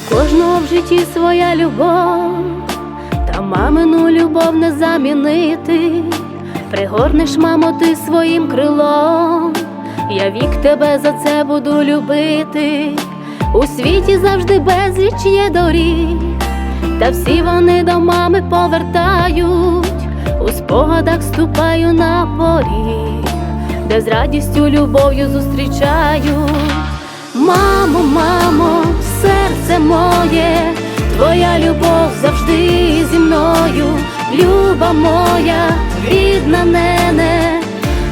У кожного в житті своя любов, та мамину любов не замінити. Пригорнеш, мамо, ти своїм крилом, я вік тебе за це буду любити. У світі завжди безліч є доріг, та всі вони до мами повертають, у спогадах ступаю на поріг, де з радістю любов'ю зустрічаю. Мамо, моє, твоя любов завжди зі мною, люба моя, рідна нене,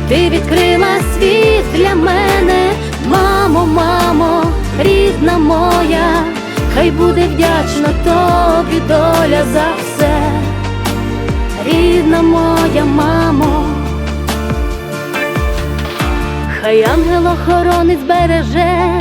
ти відкрила світ для мене, мамо, мамо, рідна моя, хай буде вдячна тобі доля за все, рідна моя мамо. Хай ангел-охоронець береже,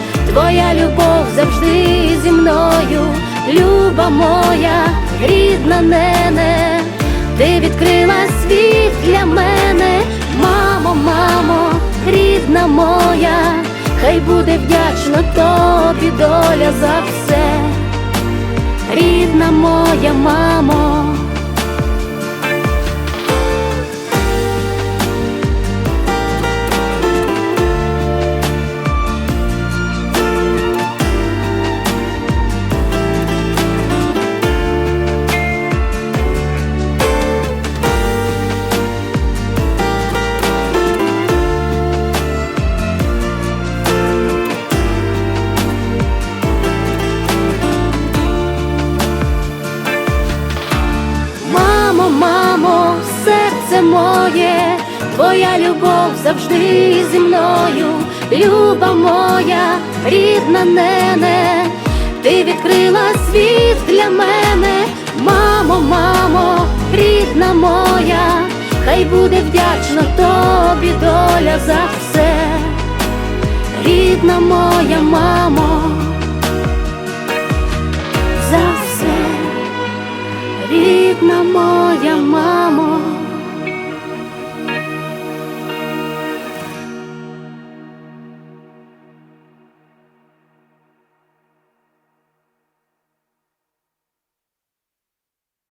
твоя любов завжди зі мною, люба моя, рідна нене, ти відкрила світ для мене, мамо, мамо, рідна моя, хай буде вдячна тобі доля за все, рідна моя мамо. Серце моє, твоя любов завжди зі мною, люба моя, рідна нене, ти відкрила світ для мене, мамо, мамо, рідна моя, хай буде вдячна тобі доля за все, рідна моя мамо.